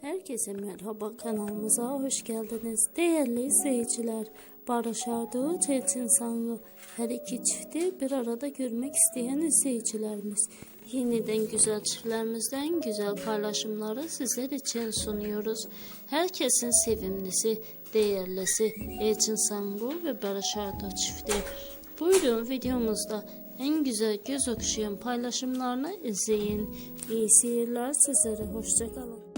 Herkese merhaba kanalımıza hoş geldiniz. Değerli izleyiciler, Barış Arduç, Elçin Sango her iki çifti bir arada görmek isteyen izleyicilerimiz. Yeniden güzel çiftlerimizden güzel paylaşımları sizler için sunuyoruz. Herkesin sevimlisi, değerlisi Elçin Sango ve Barış Arduç çifti. Buyurun videomuzda en güzel göz okşayan paylaşımlarını izleyin. İyi seyirler sizlere. Hoşçakalın.